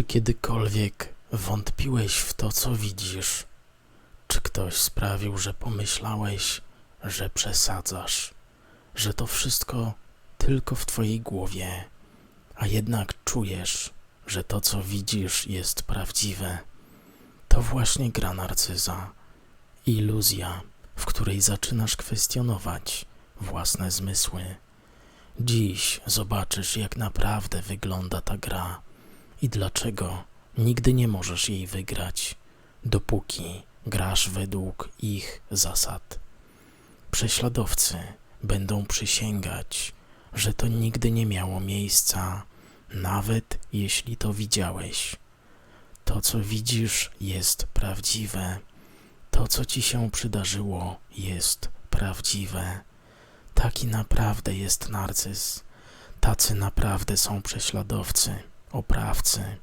Czy kiedykolwiek wątpiłeś w to, co widzisz? Czy ktoś sprawił, że pomyślałeś, że przesadzasz, że to wszystko tylko w twojej głowie, a jednak czujesz, że to, co widzisz, jest prawdziwe? To właśnie gra narcyza, iluzja, w której zaczynasz kwestionować własne zmysły. Dziś zobaczysz, jak naprawdę wygląda ta gra i dlaczego nigdy nie możesz jej wygrać, dopóki grasz według ich zasad. Prześladowcy będą przysięgać, że to nigdy nie miało miejsca, nawet jeśli to widziałeś. To, co widzisz, jest prawdziwe. To, co ci się przydarzyło, jest prawdziwe. Taki naprawdę jest narcyz. Tacy naprawdę są prześladowcy, oprawcy,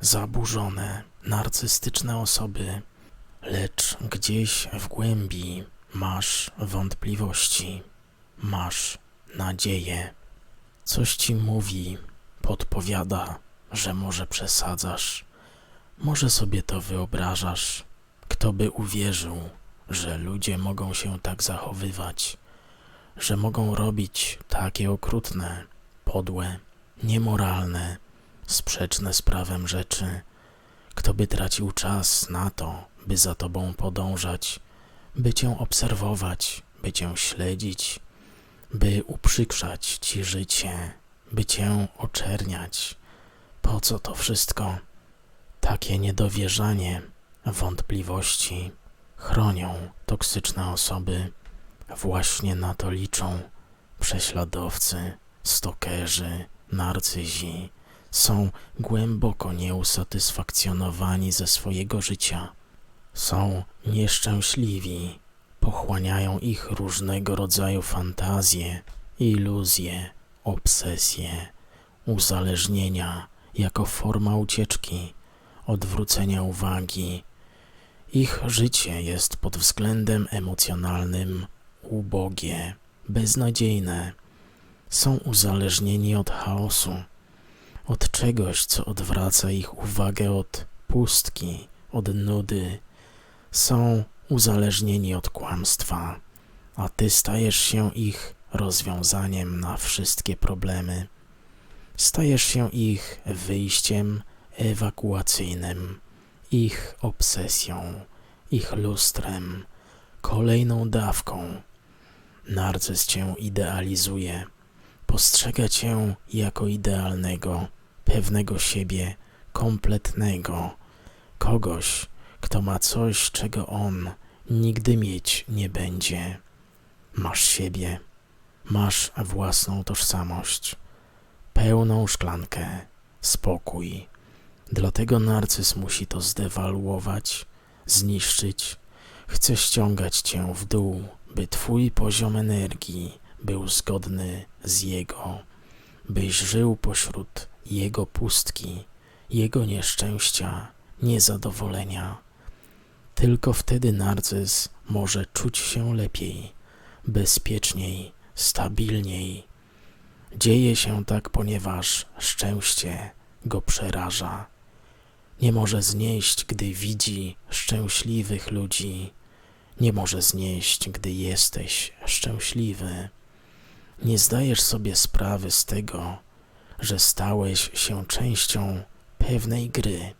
zaburzone, narcystyczne osoby, lecz gdzieś w głębi masz wątpliwości, masz nadzieję. Coś ci mówi, podpowiada, że może przesadzasz, może sobie to wyobrażasz. Kto by uwierzył, że ludzie mogą się tak zachowywać? że mogą robić takie okrutne, podłe, niemoralne, sprzeczne z prawem rzeczy. Kto by tracił czas na to, by za tobą podążać, by cię obserwować, by cię śledzić, by uprzykrzać ci życie, by cię oczerniać. Po co to wszystko? Takie niedowierzanie, wątpliwości chronią toksyczne osoby Właśnie na to liczą prześladowcy, stokerzy, narcyzi. Są głęboko nieusatysfakcjonowani ze swojego życia. Są nieszczęśliwi. Pochłaniają ich różnego rodzaju fantazje, iluzje, obsesje, uzależnienia jako forma ucieczki, odwrócenia uwagi. Ich życie jest pod względem emocjonalnym ubogie, beznadziejne. Są uzależnieni od chaosu, od czegoś, co odwraca ich uwagę od pustki, od nudy. Są uzależnieni od kłamstwa, a ty stajesz się ich rozwiązaniem na wszystkie problemy. Stajesz się ich wyjściem ewakuacyjnym, ich obsesją, ich lustrem, kolejną dawką Narcyz cię idealizuje, postrzega cię jako idealnego, pewnego siebie, kompletnego, kogoś, kto ma coś, czego on nigdy mieć nie będzie. Masz siebie, masz własną tożsamość, pełną szklankę, spokój. Dlatego narcyz musi to zdewaluować, zniszczyć, chce ściągać cię w dół by Twój poziom energii był zgodny z Jego, byś żył pośród Jego pustki, Jego nieszczęścia, niezadowolenia. Tylko wtedy narcyz może czuć się lepiej, bezpieczniej, stabilniej. Dzieje się tak, ponieważ szczęście go przeraża. Nie może znieść, gdy widzi szczęśliwych ludzi nie może znieść, gdy jesteś szczęśliwy. Nie zdajesz sobie sprawy z tego, że stałeś się częścią pewnej gry.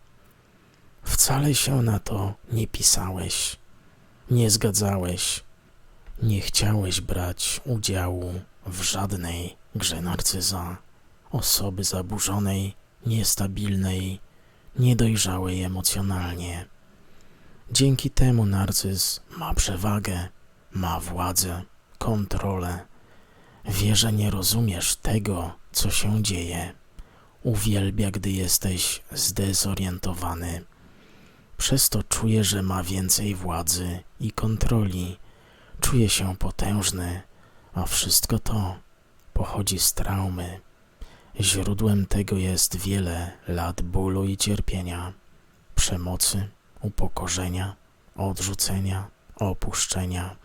Wcale się na to nie pisałeś, nie zgadzałeś, nie chciałeś brać udziału w żadnej grze narcyza, osoby zaburzonej, niestabilnej, niedojrzałej emocjonalnie. Dzięki temu narcyz ma przewagę, ma władzę, kontrolę. Wie, że nie rozumiesz tego, co się dzieje. Uwielbia, gdy jesteś zdezorientowany. Przez to czuje, że ma więcej władzy i kontroli. Czuje się potężny, a wszystko to pochodzi z traumy. Źródłem tego jest wiele lat bólu i cierpienia, przemocy upokorzenia, odrzucenia, opuszczenia.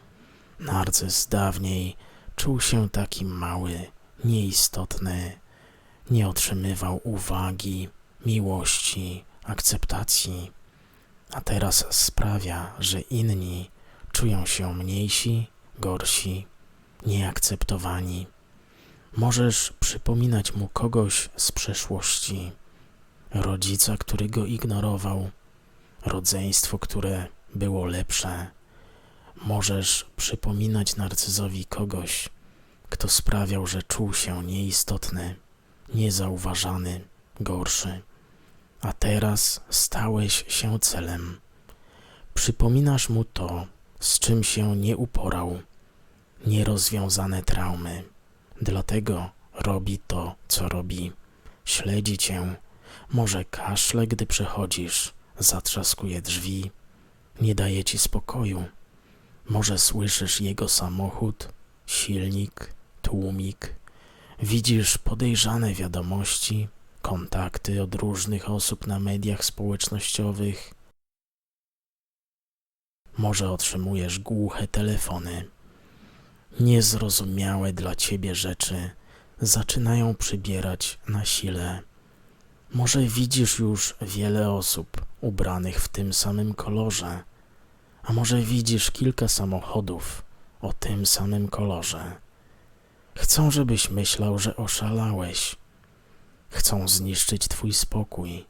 Narcyz dawniej czuł się taki mały, nieistotny, nie otrzymywał uwagi, miłości, akceptacji, a teraz sprawia, że inni czują się mniejsi, gorsi, nieakceptowani. Możesz przypominać mu kogoś z przeszłości, rodzica, który go ignorował, rodzeństwo, które było lepsze. Możesz przypominać narcyzowi kogoś, kto sprawiał, że czuł się nieistotny, niezauważany, gorszy. A teraz stałeś się celem. Przypominasz mu to, z czym się nie uporał, nierozwiązane traumy. Dlatego robi to, co robi. Śledzi cię, może kaszle, gdy przechodzisz, zatrzaskuje drzwi, nie daje ci spokoju. Może słyszysz jego samochód, silnik, tłumik, widzisz podejrzane wiadomości, kontakty od różnych osób na mediach społecznościowych. Może otrzymujesz głuche telefony. Niezrozumiałe dla ciebie rzeczy zaczynają przybierać na sile. Może widzisz już wiele osób ubranych w tym samym kolorze, a może widzisz kilka samochodów o tym samym kolorze. Chcą, żebyś myślał, że oszalałeś. Chcą zniszczyć twój spokój.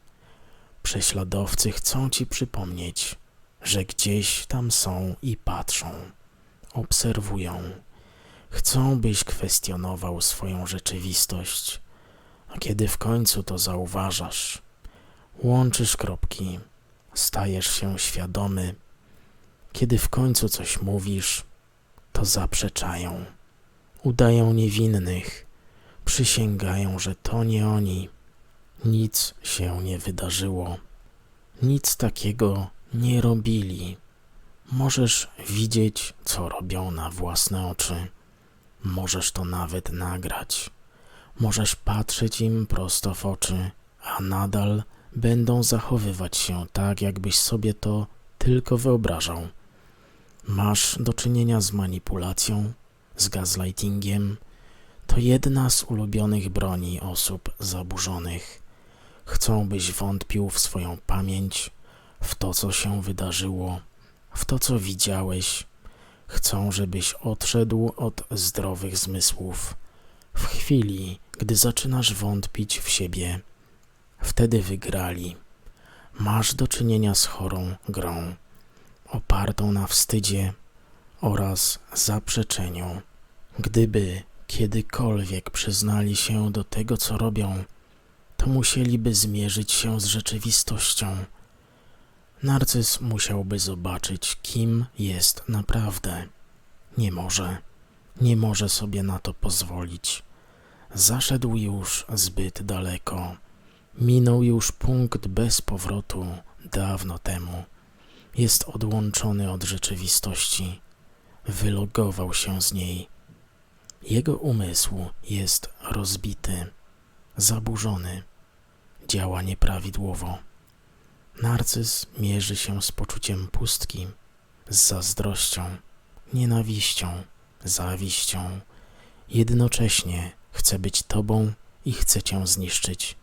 Prześladowcy chcą ci przypomnieć, że gdzieś tam są i patrzą, obserwują. Chcą, byś kwestionował swoją rzeczywistość, a kiedy w końcu to zauważasz, łączysz kropki, stajesz się świadomy. Kiedy w końcu coś mówisz, to zaprzeczają, udają niewinnych, przysięgają, że to nie oni. Nic się nie wydarzyło, nic takiego nie robili. Możesz widzieć, co robią na własne oczy. Możesz to nawet nagrać. Możesz patrzeć im prosto w oczy, a nadal będą zachowywać się tak, jakbyś sobie to tylko wyobrażał. Masz do czynienia z manipulacją, z gaslightingiem. To jedna z ulubionych broni osób zaburzonych. Chcą, byś wątpił w swoją pamięć, w to, co się wydarzyło, w to, co widziałeś. Chcą, żebyś odszedł od zdrowych zmysłów. W chwili, gdy zaczynasz wątpić w siebie, wtedy wygrali. Masz do czynienia z chorą grą, opartą na wstydzie oraz zaprzeczeniu. Gdyby kiedykolwiek przyznali się do tego, co robią, to musieliby zmierzyć się z rzeczywistością. Narcyz musiałby zobaczyć, kim jest naprawdę. Nie może, nie może sobie na to pozwolić. Zaszedł już zbyt daleko. Minął już punkt bez powrotu dawno temu. Jest odłączony od rzeczywistości. Wylogował się z niej. Jego umysł jest rozbity, zaburzony, działa nieprawidłowo. Narcyz mierzy się z poczuciem pustki, z zazdrością, nienawiścią, zawiścią. Jednocześnie chce być tobą i chce cię zniszczyć.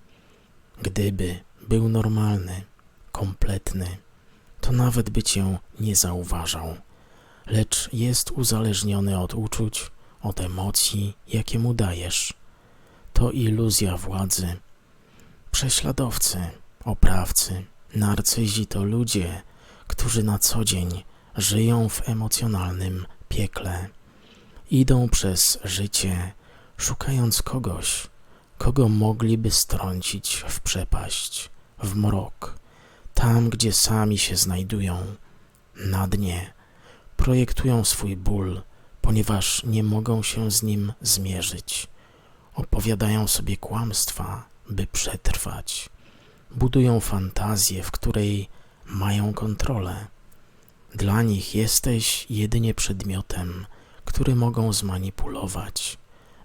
Gdyby był normalny, kompletny, to nawet by cię nie zauważał, lecz jest uzależniony od uczuć, od emocji, jakie mu dajesz. To iluzja władzy. Prześladowcy, oprawcy, narcyzi to ludzie, którzy na co dzień żyją w emocjonalnym piekle. Idą przez życie, szukając kogoś, kogo mogliby strącić w przepaść, w mrok, tam gdzie sami się znajdują, na dnie, projektują swój ból, ponieważ nie mogą się z nim zmierzyć. Opowiadają sobie kłamstwa, by przetrwać. Budują fantazję, w której mają kontrolę. Dla nich jesteś jedynie przedmiotem, który mogą zmanipulować,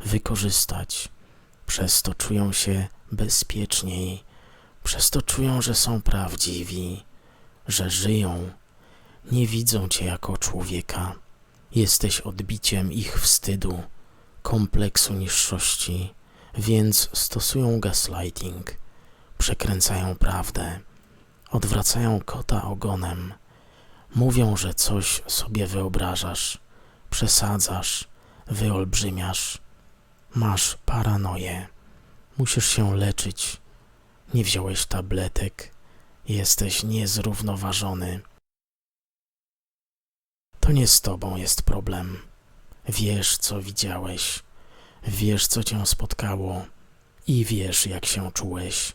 wykorzystać. Przez to czują się bezpieczniej, przez to czują, że są prawdziwi, że żyją. Nie widzą cię jako człowieka. Jesteś odbiciem ich wstydu, kompleksu niższości, więc stosują gaslighting. przekręcają prawdę, odwracają kota ogonem, mówią, że coś sobie wyobrażasz, przesadzasz, wyolbrzymiasz, masz paranoję, musisz się leczyć, nie wziąłeś tabletek, jesteś niezrównoważony. To nie z tobą jest problem. Wiesz, co widziałeś, wiesz, co cię spotkało i wiesz, jak się czułeś.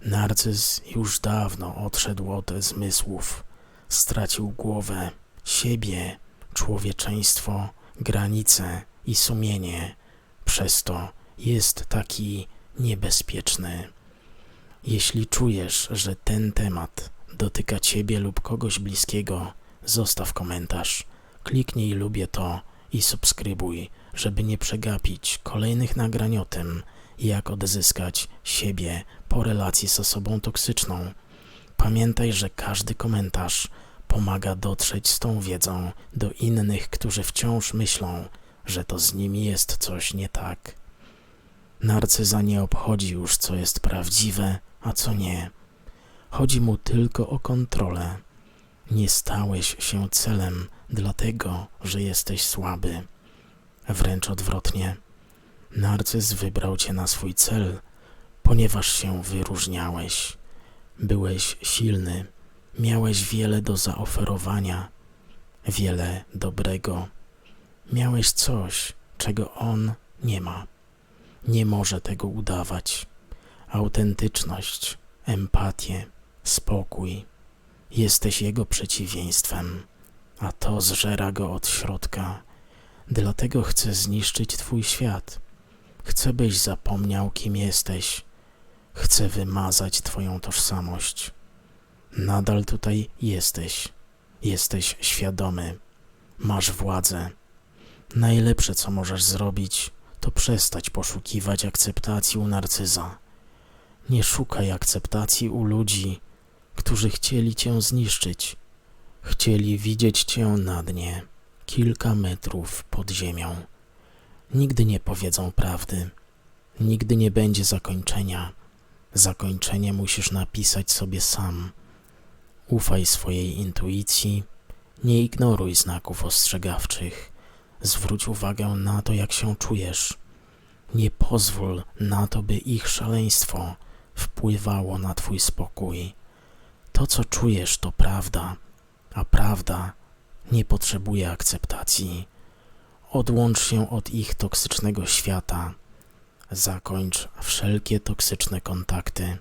Narcyz już dawno odszedł od zmysłów, stracił głowę, siebie, człowieczeństwo, granice i sumienie. Przez to jest taki niebezpieczny. Jeśli czujesz, że ten temat dotyka ciebie lub kogoś bliskiego, zostaw komentarz, kliknij lubię to i subskrybuj, żeby nie przegapić kolejnych nagrań o tym, jak odzyskać siebie po relacji z osobą toksyczną. Pamiętaj, że każdy komentarz pomaga dotrzeć z tą wiedzą do innych, którzy wciąż myślą, że to z nimi jest coś nie tak. Narcyza nie obchodzi już, co jest prawdziwe, a co nie. Chodzi mu tylko o kontrolę. Nie stałeś się celem, dlatego że jesteś słaby. Wręcz odwrotnie. Narcyz wybrał cię na swój cel, ponieważ się wyróżniałeś. Byłeś silny, miałeś wiele do zaoferowania, wiele dobrego. Miałeś coś, czego on nie ma. Nie może tego udawać. Autentyczność, empatię, spokój. Jesteś jego przeciwieństwem, a to zżera go od środka. Dlatego chce zniszczyć twój świat. Chce, byś zapomniał, kim jesteś. Chce wymazać twoją tożsamość. Nadal tutaj jesteś. Jesteś świadomy. Masz władzę. Najlepsze, co możesz zrobić, to przestać poszukiwać akceptacji u narcyza. Nie szukaj akceptacji u ludzi, którzy chcieli cię zniszczyć. Chcieli widzieć cię na dnie, kilka metrów pod ziemią. Nigdy nie powiedzą prawdy. Nigdy nie będzie zakończenia. Zakończenie musisz napisać sobie sam. Ufaj swojej intuicji, nie ignoruj znaków ostrzegawczych. Zwróć uwagę na to, jak się czujesz. Nie pozwól na to, by ich szaleństwo wpływało na twój spokój. To, co czujesz, to prawda, a prawda nie potrzebuje akceptacji. Odłącz się od ich toksycznego świata. Zakończ wszelkie toksyczne kontakty.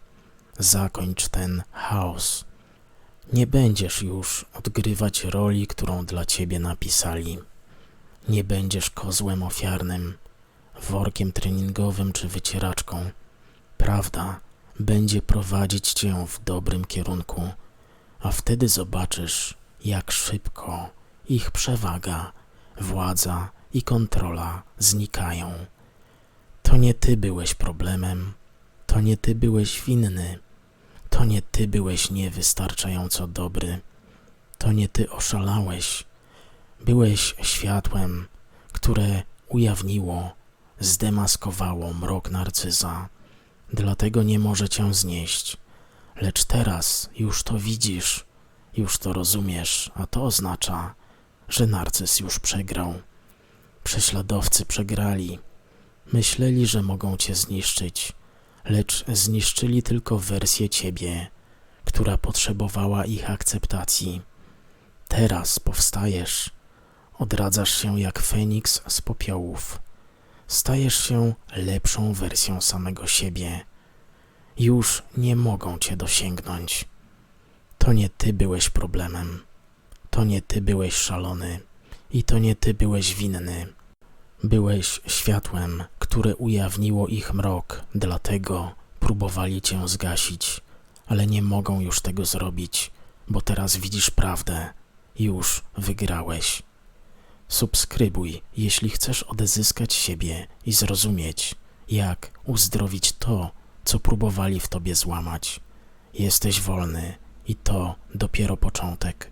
Zakończ ten chaos. Nie będziesz już odgrywać roli, którą dla ciebie napisali. Nie będziesz kozłem ofiarnym, workiem treningowym czy wycieraczką. Prawda będzie prowadzić cię w dobrym kierunku, a wtedy zobaczysz, jak szybko ich przewaga, władza i kontrola znikają. To nie ty byłeś problemem, to nie ty byłeś winny, to nie ty byłeś niewystarczająco dobry, to nie ty oszalałeś. Byłeś światłem, które ujawniło, zdemaskowało mrok narcyza, dlatego nie może cię znieść. Lecz teraz już to widzisz, już to rozumiesz, a to oznacza, że narcyz już przegrał. Prześladowcy przegrali. Myśleli, że mogą cię zniszczyć, lecz zniszczyli tylko wersję ciebie, która potrzebowała ich akceptacji. Teraz powstajesz, odradzasz się jak Feniks z popiołów. Stajesz się lepszą wersją samego siebie. Już nie mogą cię dosięgnąć. To nie ty byłeś problemem. To nie ty byłeś szalony. I to nie ty byłeś winny. Byłeś światłem, które ujawniło ich mrok, dlatego próbowali cię zgasić, ale nie mogą już tego zrobić, bo teraz widzisz prawdę. Już wygrałeś. Subskrybuj, jeśli chcesz odzyskać siebie i zrozumieć, jak uzdrowić to, co próbowali w tobie złamać. Jesteś wolny i to dopiero początek.